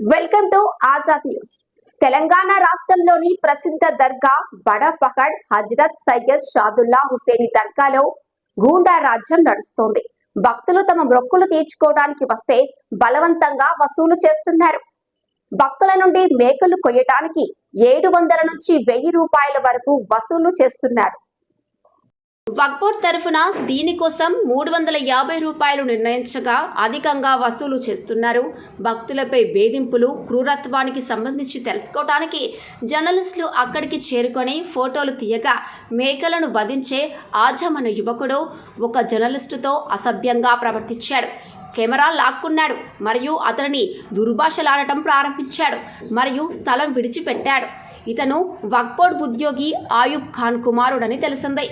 Welcome to Azad news. Telangana రాష్ట్రంలోని ప్రసిద్ధ దర్గా బడా పహడ్ హజరత్ సయ్యద్ షాదుల్లా హుసేని దర్గాలో గూండా రాజ్యం నడుస్తోంది. భక్తులు తమ మొక్కులు తీర్చుకోవడానికి వస్తే బలవంతంగా వసూలు చేస్తున్నారు. భక్తుల నుండి మేకలు కొయ్యటానికి ఏడు వందల నుంచి వెయ్యి రూపాయల వరకు వసూలు చేస్తున్నారు. వక్బోర్డ్ తరఫున దీనికోసం మూడు వందల యాభై రూపాయలు నిర్ణయించగా అధికంగా వసూలు చేస్తున్నారు. భక్తులపై వేధింపులు క్రూరత్వానికి సంబంధించి తెలుసుకోవడానికి జర్నలిస్టులు అక్కడికి చేరుకొని ఫోటోలు తీయగా మేకలను వధించే ఆజమన యువకుడు ఒక జర్నలిస్టుతో అసభ్యంగా ప్రవర్తించాడు. కెమెరా లాక్కున్నాడు మరియు అతనిని దుర్భాషలాడటం ప్రారంభించాడు మరియు స్థలం విడిచిపెట్టాడు. ఇతను వక్బోర్డ్ ఉద్యోగి ఆయుబ్ ఖాన్ కుమారుడని తెలిసింది.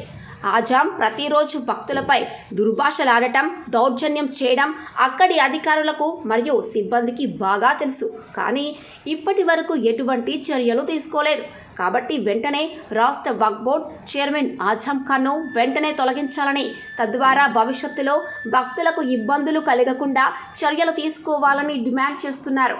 ఆజాం ప్రతిరోజు భక్తులపై దుర్భాషలాడటం దౌర్జన్యం చేయడం అక్కడి అధికారులకు మరియు సిబ్బందికి బాగా తెలుసు. కానీ ఇప్పటి వరకు ఎటువంటి చర్యలు తీసుకోలేదు. కాబట్టి వెంటనే రాష్ట్ర వక్ బోర్డ్ చైర్మన్ ఆజాం ఖాన్ను వెంటనే తొలగించాలని తద్వారా భవిష్యత్తులో భక్తులకు ఇబ్బందులు కలగకుండా చర్యలు తీసుకోవాలని డిమాండ్ చేస్తున్నారు.